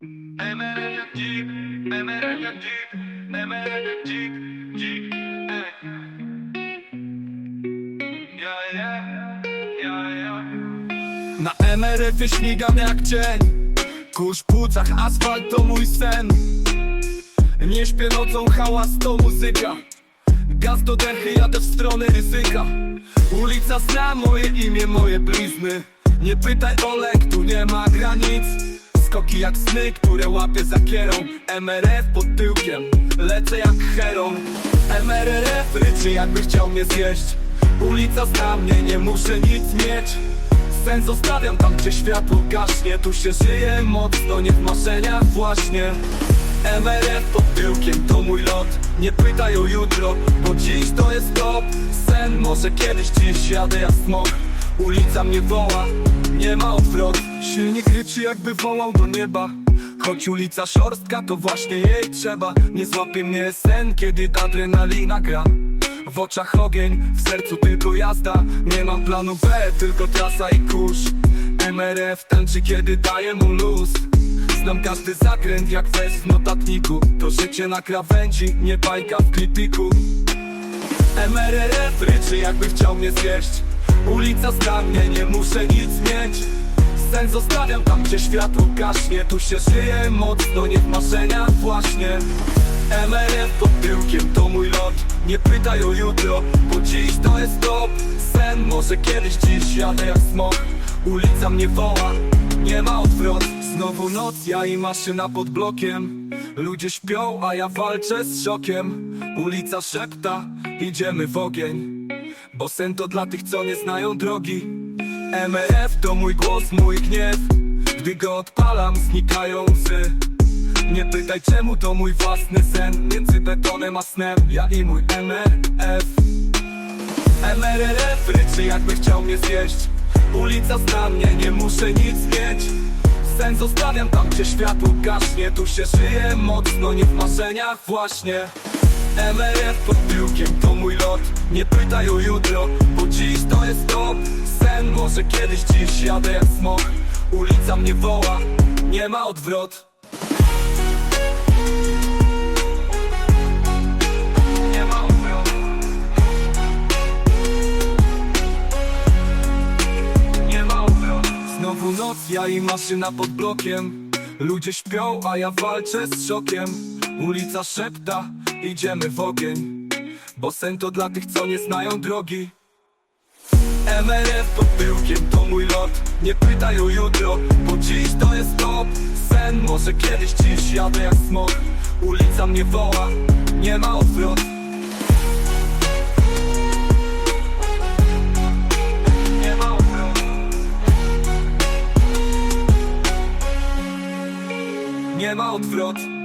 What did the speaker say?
Na MRF śmigam jak cień Kurz w płucach, asfalt to mój sen. Nie śpię nocą, hałas to muzyka. Gaz do dechy, jadę w stronę ryzyka. Ulica zna moje imię, moje blizny. Nie pytaj o lek, tu nie ma granic Skoki jak sny, które łapię za kierą. MRF pod tyłkiem, lecę jak heron MRF ryczy jakby chciał mnie zjeść. Ulica zna mnie, nie muszę nic mieć. Sen zostawiam tam, gdzie światło gaśnie. Tu się żyje mocno, nie w marzeniach właśnie. MRF pod tyłkiem to mój lot. Nie pytaj o jutro, bo dziś to jest top. Sen może kiedyś dziś jadę jak smok Ulica mnie woła, nie ma odwrotu Silnik ryczy jakby wołał do nieba. Choć ulica szorstka, to właśnie jej trzeba. Nie złapie mnie sen, kiedy adrenalina gra. W oczach ogień, w sercu tylko jazda. Nie mam planu B, tylko trasa i kurz. MRF tańczy kiedy daje mu luz. Znam każdy zakręt jak wers w notatniku. To życie na krawędzi, nie bajka w krytyku MRF ryczy jakby chciał mnie zjeść Ulica zna mnie, nie muszę nic mieć. Sen zostawiam tam, gdzie światło gaśnie. Tu się żyje mocno, nie w marzeniach właśnie. MRF pod tyłkiem to mój lot. Nie pytaj o jutro, bo dziś to jest top. Sen może kiedyś dziś jadę jak smok. Ulica mnie woła, nie ma odwrot. Znowu noc, ja i maszyna pod blokiem. Ludzie śpią, a ja walczę z szokiem. Ulica szepta, idziemy w ogień Bo sen to dla tych, co nie znają drogi. MRF to mój głos, mój gniew. Gdy go odpalam, znikają łzy. Nie pytaj czemu to mój własny sen. Między betonem a snem Ja i mój MRF MRF ryczy jakby chciał mnie zjeść. Ulica zna mnie, nie muszę nic mieć. Sen zostawiam tam, gdzie światło gaśnie. Tu się żyje mocno, nie w marzeniach właśnie MRF pod tyłkiem to mój lot. Nie pytaj o jutro, bo dziś to jest top. Sen może kiedyś dziś jadę jak smok. Ulica mnie woła, nie ma odwrot. Nie ma odwrotu. Nie ma. Znowu noc, ja i maszyna pod blokiem. Ludzie śpią, a ja walczę z szokiem. Ulica szepta, idziemy w ogień Bo sen to dla tych, co nie znają drogi. MRF pod tyłkiem to mój lot Nie pytaj o jutro, bo dziś to jest top. Sen może kiedyś dziś jadę jak smok Ulica mnie woła, nie ma odwrotu Nie ma odwrotu. Nie ma odwrotu